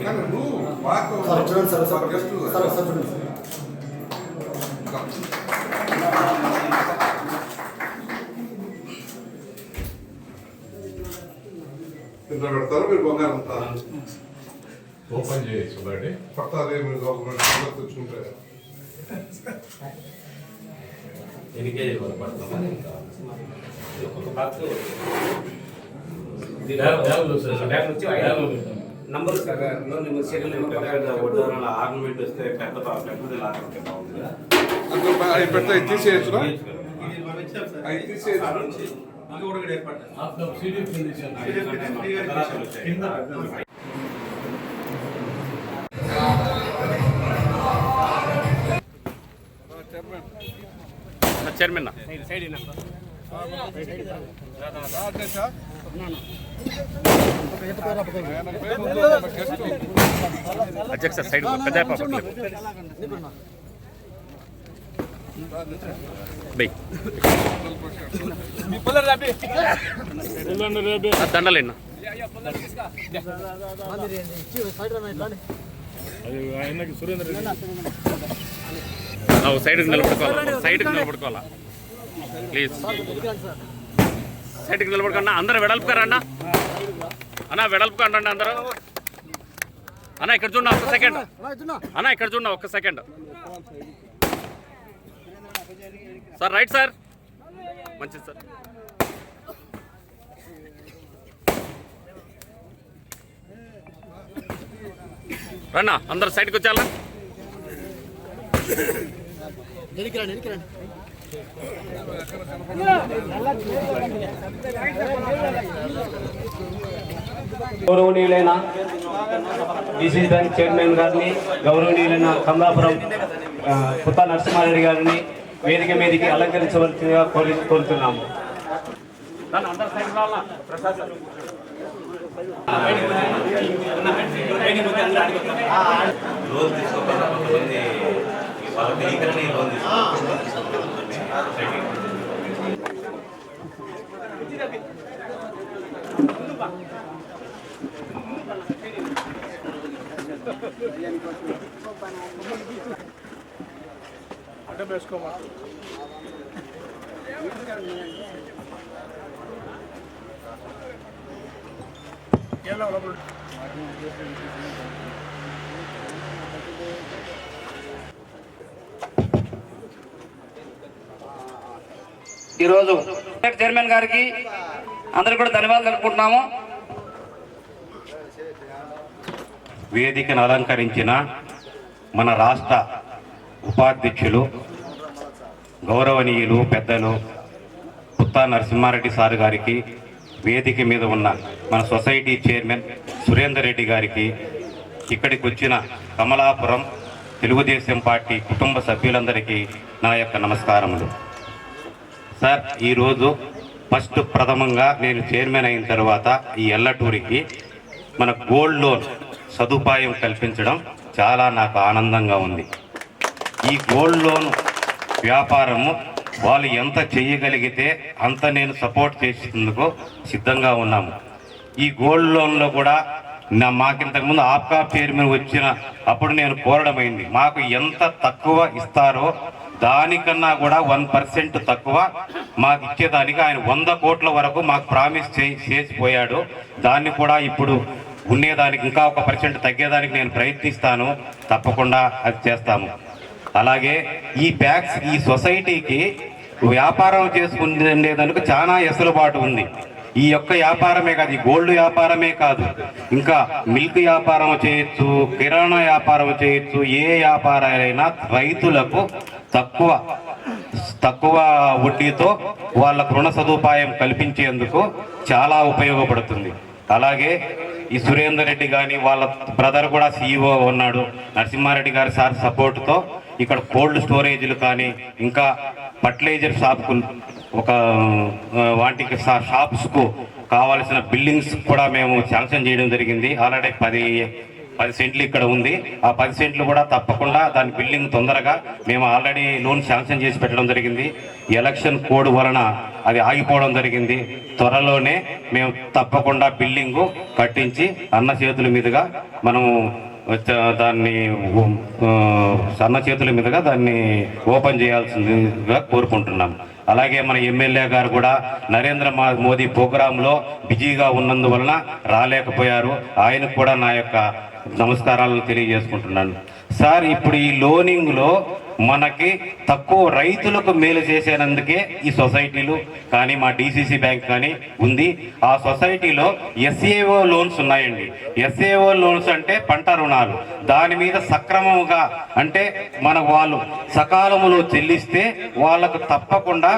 Sir చూడండి sir sir sir sir చూడండి sir. ఇంత పెడతారు మీరు బంగారం ఓపెన్ చేయొచ్చు బర్త్డే పడతారు మీరు గవర్నమెంట్ తెచ్చుకుంటే. ఎన్ని కేజీలు వరకు పడుతుందా ఒక్కొక్క box number sir serial number వడ్డారాల ornament వస్తే పెద్ద బా- పెద్దది లాగా ఉంటే బాగుందిగా అంత అవి పెడితే అవి తీసేయచ్చునా అవి తీసేయచ్చు చైర్మన్ అధ్యక్ష సైడ్ పెద్ద బై. దండలేనా సైడ్కి నిలబడుకోవాలి. సైడ్కి నిలబడుకోవాలా. ప్లీజ్. సైడ్కి నిలబడుకోండి అందరూ వెడల్పుకారా అన్న అన్న వెడల్పుకోండి అండి అందరూ. అన్న ఇక్కడ చూడండి ఒక్క సెకండ్. అన్న ఇక్కడ చూడండి ఒక్క సెకండ్. Sir right sir. మంచిది సార్. రన్నా అందరు సైడ్కి వచ్చాలా గౌరవనీయులైన డిసిసి బ్యాంక్ చైర్మన్ గారిని గౌరవనీయులైన కమలాపురం ఆ, నరసింహారెడ్డి గారిని వేదిక మీదకి అలంకరించవలసిందిగా కోరి కోరుతున్నాము. లోన్ తీసుకోవాలి అడ్డం వేసుకోమా ఎలా లోన్ ఈరోజు చైర్మన్ గారికి అందరు కూడా ధన్యవాదాలు తెలుపుకుంటున్నాము. వేదికను అలంకరించిన మన రాష్ట్ర ఉపాధ్యక్షులు గౌరవనీయులు పెద్దలు పుత్తా నరసింహారెడ్డి సార్ గారికి వేదిక మీద ఉన్న మన సొసైటీ చైర్మన్ సురేందర్ రెడ్డి గారికి ఇక్కడికి వచ్చిన కమలాపురం తెలుగుదేశం పార్టీ కుటుంబ సభ్యులందరికీ నా యొక్క నమస్కారములు. సార్ ఈరోజు ఫస్ట్ ప్రథమంగా నేను చైర్మన్ అయిన తర్వాత ఈ ఎల్లటూరికి మన గోల్డ్ లోన్ సదుపాయం కల్పించడం చాలా నాకు ఆనందంగా ఉంది. ఈ గోల్డ్ లోన్ వ్యాపారము వాళ్ళు ఎంత చేయగలిగితే అంత నేను సపోర్ట్ చేసేందుకు సిద్ధంగా ఉన్నాము. ఈ గోల్డ్ లోన్లో కూడా నా మాకింతకుముందు ఆప్కా చైర్మన్ వచ్చిన అప్పుడు నేను కోరడమైంది మాకు ఎంత తక్కువ ఇస్తారో దానికన్నా కూడా వన్ పర్సెంట్ తక్కువ మాకు ఇచ్చేదానికి ఆయన వంద కోట్ల వరకు మాకు ప్రామిస్ చేసి చేసిపోయాడు దాన్ని కూడా ఇప్పుడు ఉండేదానికి ఇంకా ఒక పర్సెంట్ తగ్గేదానికి నేను ప్రయత్నిస్తాను. తప్పకుండా అది చేస్తాము. అలాగే ఈ బ్యాగ్స్ ఈ సొసైటీకి వ్యాపారం చేసుకునేందుకు చాలా ఎసులుబాటు ఉంది. ఈ యొక్క వ్యాపారమే కాదు ఈ గోల్డ్ వ్యాపారమే కాదు. ఇంకా మిల్క్ వ్యాపారం చేయొచ్చు కిరాణా వ్యాపారం చేయొచ్చు ఏ వ్యాపారాలైనా రైతులకు తక్కువ తక్కువ వడ్డీతో వాళ్ళ రుణ సదుపాయం కల్పించేందుకు చాలా ఉపయోగపడుతుంది. అలాగే ఈ సురేందర్ రెడ్డి కానీ వాళ్ళ బ్రదర్ కూడా సీఈఓ ఉన్నాడు. నరసింహారెడ్డి గారి సార్ సపోర్ట్తో ఇక్కడ కోల్డ్ స్టోరేజ్లు కానీ ఇంకా ఫర్టిలైజర్ షాప్కు ఒక వాటికి షాప్స్కు కావాల్సిన బిల్డింగ్స్ కూడా మేము శాంక్షన్ చేయడం జరిగింది. ఆల్రెడీ పది పది సెంట్లు ఇక్కడ ఉంది. ఆ పది సెంట్లు కూడా తప్పకుండా దాని బిల్డింగ్ తొందరగా మేము ఆల్రెడీ లోన్ శాంక్షన్ చేసి పెట్టడం జరిగింది. ఎలక్షన్ కోడ్ వలన అది ఆగిపోవడం జరిగింది. త్వరలోనే మేము తప్పకుండా బిల్డింగు కట్టించి అన్న చేతుల మీదుగా మనము దాన్ని సన్న చేతుల మీదుగా దాన్ని ఓపెన్ చేయాల్సిందిగా కోరుకుంటున్నాం. అలాగే మన ఎమ్మెల్యే గారు కూడా నరేంద్ర మోదీ ప్రోగ్రాంలో బిజీగా ఉన్నందువలన రాలేకపోయారు. ఆయనకు కూడా నా యొక్క నమస్కారాలను తెలియజేసుకుంటున్నాను. సార్ ఇప్పుడు ఈ లోనింగ్లో మనకి తక్కువ రైతులకు మేలు చేసేనందుకే ఈ సొసైటీలు కానీ మా డిసిసి బ్యాంక్ కానీ ఉంది. ఆ సొసైటీలో ఎస్ఏఓ లోన్స్ ఉన్నాయండి. ఎస్ఏఓ లోన్స్ అంటే పంట రుణాలు. దాని మీద సక్రమంగా అంటే మన వాళ్ళు సకాలంలో చెల్లిస్తే వాళ్ళకు తప్పకుండా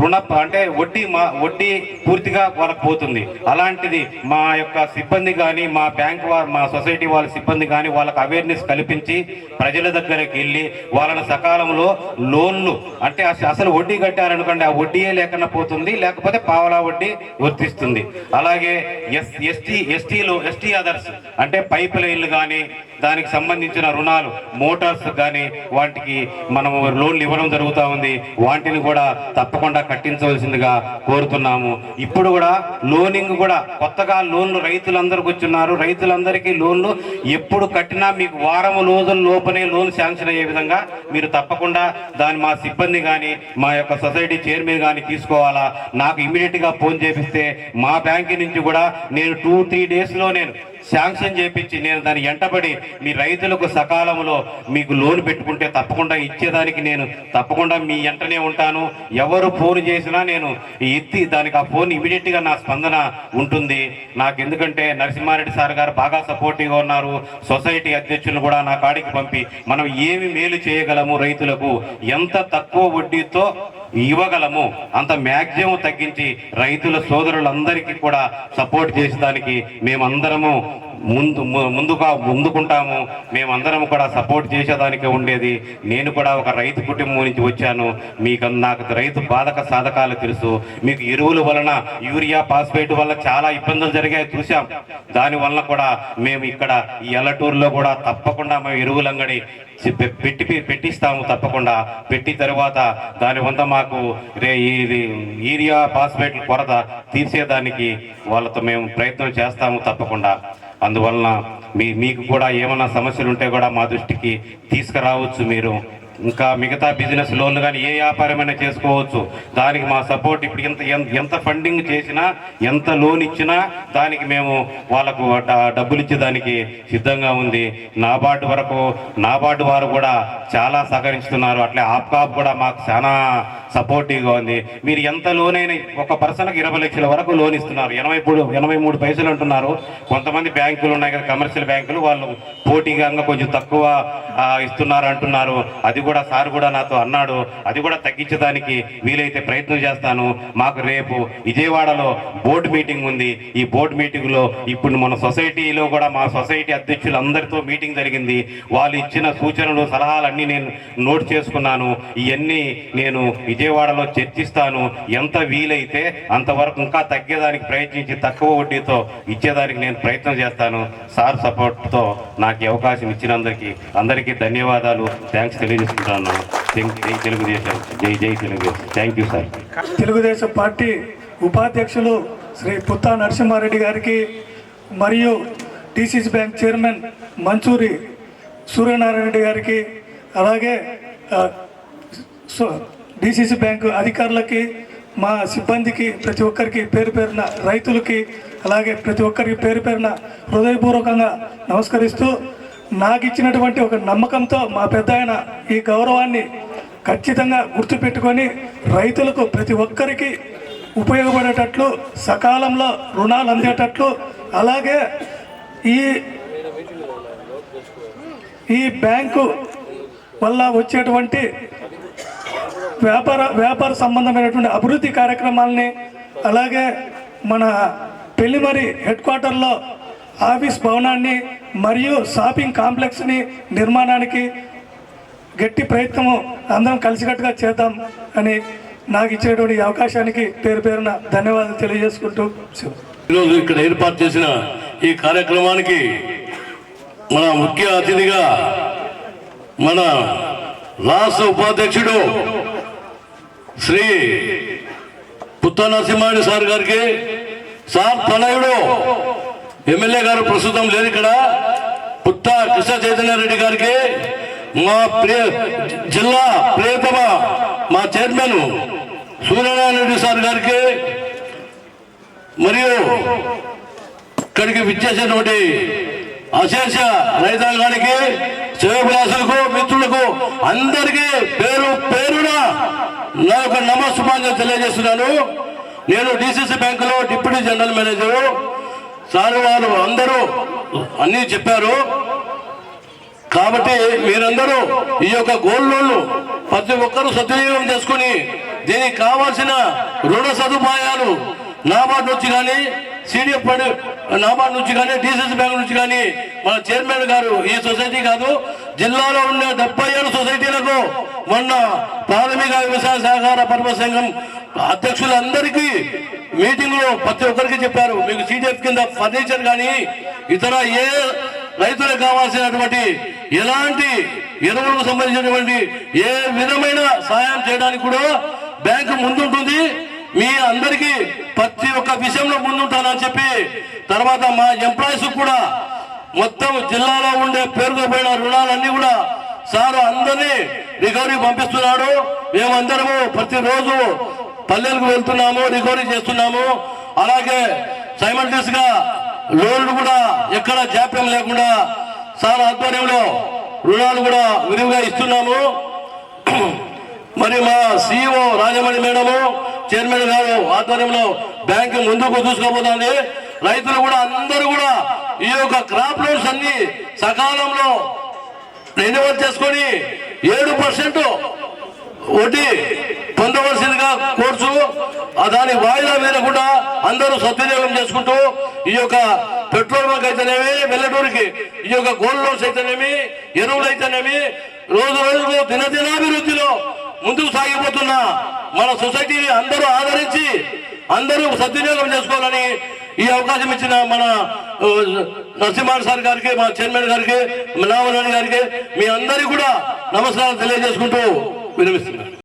రుణ అంటే వడ్డీ మా వడ్డీ పూర్తిగా వాళ్ళకి పోతుంది. అలాంటిది మా యొక్క సిబ్బంది కానీ మా బ్యాంక్ వారు మా సొసైటీ వాళ్ళ సిబ్బంది కానీ వాళ్ళకి అవేర్నెస్ కల్పించి ప్రజల దగ్గరికి వెళ్ళి వాళ్ళని సకాలంలో లోన్లు అంటే అసలు వడ్డీ కట్టారనుకోండి ఆ వడ్డీయే లేకుండా పోతుంది లేకపోతే పావలా వడ్డీ వర్తిస్తుంది. అలాగే ఎస్ ఎస్టీ ఎస్టీలు ఎస్టీ అదర్స్ అంటే పైప్ లైన్లు కానీ దానికి సంబంధించిన రుణాలు మోటార్స్ కానీ వాటికి మనం లోన్లు ఇవ్వడం జరుగుతూ ఉంది. వాటిని కూడా తప్పకుండా కట్టించవలసిందిగా కోరుతున్నాము. ఇప్పుడు కూడా లోనింగ్ కూడా కొత్తగా లోన్లు రైతులందరికి వచ్చున్నారు రైతులందరికీ లోన్లు ఎప్పుడు కట్టినా మీకు వారం రోజుల లోపలే లోన్ శాంక్షన్ అయ్యే విధంగా మీరు తప్పకుండా దాన్ని మా సిబ్బంది కానీ మా యొక్క సొసైటీ చైర్మన్ కానీ తీసుకోవాలా? నాకు ఇమీడియట్గా ఫోన్ చేపిస్తే మా బ్యాంక్ నుంచి కూడా నేను టూ త్రీ డేస్లో నేను శాంక్షన్ చేపించి నేను దాన్ని ఎంటబడి మీ రైతులకు సకాలంలో మీకు లోన్ పెట్టుకుంటే తప్పకుండా ఇచ్చేదానికి నేను తప్పకుండా మీ ఎంటనే ఉంటాను. ఎవరు ఫోన్ చేసినా నేను ఎత్తి దానికి ఆ ఫోన్ ఇమీడియట్గా నా స్పందన ఉంటుంది. నాకు ఎందుకంటే నరసింహారెడ్డి సార్ గారు బాగా సపోర్టివ్గా ఉన్నారు. సొసైటీ అధ్యక్షులు కూడా నా కాడికి పంపి మనం ఏమి మేలు చేయగలము రైతులకు? ఎంత తక్కువ వడ్డీతో ఇవ్వగలము. అంత మ్యాక్సిమం తగ్గించి రైతుల సోదరులందరికీ కూడా సపోర్ట్ చేసేదానికి మేమందరము ముందు ముందుగా ముందుకుంటాము. మేమందరం కూడా సపోర్ట్ చేసేదానికి ఉండేది. నేను కూడా ఒక రైతు కుటుంబం నుంచి వచ్చాను. మీకు నాకు రైతు బాధక సాధకాలు తెలుసు. మీకు ఎరువుల వలన యూరియా ఫాస్ఫేట్ వల్ల చాలా ఇబ్బందులు జరిగాయి చూసాం దానివల్ల కూడా మేము ఇక్కడ ఈ ఎల్లటూరులో కూడా తప్పకుండా మేము ఎరువులంగడి పెట్టి పెట్టిస్తాము తప్పకుండా. పెట్టి తర్వాత దాని వంద మాకు రే ఇది యూరియా ఫాస్ఫేట్ కొరత తీర్చేదానికి వాళ్ళతో మేము ప్రయత్నం చేస్తాము తప్పకుండా. అందువలన మీ మీకు కూడా ఏమైనా సమస్యలు ఉంటే కూడా మా దృష్టికి తీసుకురావచ్చు మీరు. ఇంకా మిగతా బిజినెస్ లోన్లు కానీ ఏ వ్యాపారమైనా చేసుకోవచ్చు. దానికి మా సపోర్ట్ ఇప్పుడు ఎంత ఎంత- ఎంత ఫండింగ్ చేసినా ఎంత లోన్ ఇచ్చినా దానికి మేము వాళ్ళకు డబ్బులు ఇచ్చే దానికి సిద్ధంగా ఉంది. నాబార్డు వరకు నాబార్డు వారు కూడా చాలా సహకరిస్తున్నారు. అట్లే ఆప్కాప్ కూడా మాకు చాలా సపోర్టివ్గా ఉంది. మీరు ఎంత లోన్ అయినా ఒక పర్సన్కి ఇరవై లక్షల వరకు లోన్ ఇస్తున్నారు. ఎనభై మూడు ఎనభై మూడు పైసలు అంటున్నారు. కొంతమంది బ్యాంకులు ఉన్నాయి కదా కమర్షియల్ బ్యాంకులు వాళ్ళు పోటీగా కొంచెం తక్కువ ఇస్తున్నారు అంటున్నారు. అది కూడా సార్ కూడా నాతో అన్నాడు అది కూడా తగ్గించడానికి వీలైతే ప్రయత్నం చేస్తాను. మాకు రేపు విజయవాడలో బోర్డు మీటింగ్ ఉంది. ఈ బోర్డు మీటింగ్లో ఇప్పుడు మన సొసైటీలో కూడా మా సొసైటీ అధ్యక్షులందరితో మీటింగ్ జరిగింది. వాళ్ళు ఇచ్చిన సూచనలు సలహాలన్నీ నేను నోట్ చేసుకున్నాను. ఇవన్నీ నేను విజయవాడలో చర్చిస్తాను. ఎంత వీలైతే అంతవరకు ఇంకా తగ్గేదానికి ప్రయత్నించి తక్కువ వడ్డీతో ఇచ్చేదానికి నేను ప్రయత్నం చేస్తాను. సార్ సపోర్ట్తో నాకు అవకాశం ఇచ్చినందరికీ అందరికీ ధన్యవాదాలు. థ్యాంక్స్ తెలియజేస్తాను జై తెలుగుదేశం జై జై Telugudesam. Thank you sir Telugudesam party ఉపాధ్యక్షులు శ్రీ పుత్తా నరసింహారెడ్డి గారికి మరియు DCC bank chairman Manchuri Suryanarayana Reddy గారికి అలాగే సో- డిసిసి బ్యాంకు అధికారులకి మా సిబ్బందికి ప్రతి ఒక్కరికి పేరు పేరున రైతులకి అలాగే ప్రతి ఒక్కరికి పేరు పేరున హృదయపూర్వకంగా నమస్కరిస్తూ నాకు ఇచ్చినటువంటి ఒక నమ్మకంతో మా పెద్ద ఆయన ఈ గౌరవాన్ని ఖచ్చితంగా గుర్తుపెట్టుకొని రైతులకు ప్రతి ఒక్కరికి ఉపయోగపడేటట్లు సకాలంలో రుణాలు అందేటట్లు అలాగే ఈ ఈ బ్యాంకు వల్ల వచ్చేటువంటి వ్యాపార వ్యాపార సంబంధమైనటువంటి అభివృద్ధి కార్యక్రమాలని అలాగే మన పెళ్ళిమరి హెడ్ క్వార్టర్లో ఆఫీస్ భవనాన్ని మరియు షాపింగ్ కాంప్లెక్స్ని నిర్మాణానికి గట్టి ప్రయత్నము అందరం కలిసికట్టుగా చేద్దాం అని నాకు ఇచ్చేటువంటి అవకాశానికి పేరు పేరున ధన్యవాదాలు తెలియజేసుకుంటూ ఈరోజు ఇక్కడ ఏర్పాటు చేసిన ఈ కార్యక్రమానికి మన ముఖ్య అతిథిగా మన రాష్ట్ర ఉపాధ్యక్షుడు శ్రీ పుత్త నరసింహారెడ్డి సార్ గారికి సార్ తనయుడు ఎమ్మెల్యే గారు ప్రస్తుతం లేరు ఇక్కడ. పుత్త కృష్ణ చైతన్య రెడ్డి గారికి మా ప్రియ జిల్లా ప్రియతమ మా చైర్మన్ సూర్యనారాయణ రెడ్డి సార్ గారికి మరియు ఇక్కడికి విచ్చేసినటువంటి అశేష రైతాంగానికి శివభిలాసులకు మిత్రులకు అందరికీ పేరు పేరున నా యొక్క నమస్సుమాన్యం తెలియజేస్తున్నాను. నేను డిసిసి బ్యాంకులో డిప్యూటీ జనరల్ మేనేజరు. సార్ వారు అందరూ అన్నీ చెప్పారు. కాబట్టి మీరందరూ ఈ యొక్క గోల్డ్ లోన్లు ప్రతి ఒక్కరూ సద్వినియోగం చేసుకుని దీనికి కావాల్సిన రుణ సదుపాయాలు నాబార్డ్ నుంచి కానీ సిడిఎఫ్ ఫండ్ నుంచి కానీ డిసిసి బ్యాంక్ నుంచి కానీ మన చైర్మన్ గారు ఈ సొసైటీ కాదు జిల్లాలో ఉన్న డెబ్బై సొసైటీలకు మొన్న ప్రాథమిక వ్యవసాయ సహకార పర్వ సంఘం అధ్యక్షులందరికీ మీటింగ్లో ప్రతి ఒక్కరికి చెప్పారు. మీకు సిడిఎఫ్ కింద ఫర్నిచర్ కానీ ఇతర ఏ రైతులకు కావాల్సినటువంటి ఎలాంటి ఎరువులకు సంబంధించినటువంటి ఏ విధమైన సహాయం చేయడానికి కూడా బ్యాంకు ముందుంటుంది. మీ అందరికీ ప్రతి ఒక్క విషయంలో ముందుంటానని చెప్పి తర్వాత మా ఎంప్లాయీస్ కూడా మొత్తం జిల్లాలో ఉండే పేరుకుపోయిన రుణాలన్నీ కూడా సార్ అందరినీ రికవరీ పంపిస్తున్నాడు. మేమందరము ప్రతిరోజు పల్లెలకు వెళ్తున్నాము రికవరీ చేస్తున్నాము. అలాగే సైమల్టీస్గా లోన్లు కూడా ఎక్కడ జాప్యం లేకుండా సార్ ఆధ్వర్యంలో రుణాలు కూడా విరివిగా ఇస్తున్నాము. మరి మా సిఇఓ రాజమణి మేడము చైర్మన్ గారు ఆధ్వర్యంలో బ్యాంకు ముందుకు చూసుకోబోతుంది రైతులు కూడా అందరూ కూడా ఈ యొక్క క్రాప్ లోన్స్ అన్ని సకాలంలో రెన్యువల్ చేసుకొని ఏడు పర్సెంట్ వడ్డీ పొందవలసిందిగా కోర్సు దాని వాయిదా వేయకుండా అందరూ సద్వినియోగం చేసుకుంటూ ఈ యొక్క పెట్రోల్ బంక్ అయితేనేమి వెల్లటూరికి ఈ యొక్క గోల్డ్ లోన్స్ అయితేనేమి ఎరువులు అయితేనేమి రోజు రోజుకు దినదినాభివృద్ధిలో ముందుకు సాగిపోతున్న మన సొసైటీని అందరూ ఆదరించి అందరూ సద్వినియోగం చేసుకోవాలని ఈ అవకాశం ఇచ్చిన మన నరసింహాన్ సార్ గారికి మా చైర్మన్ గారికి నామరాణి గారికి మీ అందరికీ కూడా నమస్కారాలు తెలియజేసుకుంటూ విరమిస్తున్నాను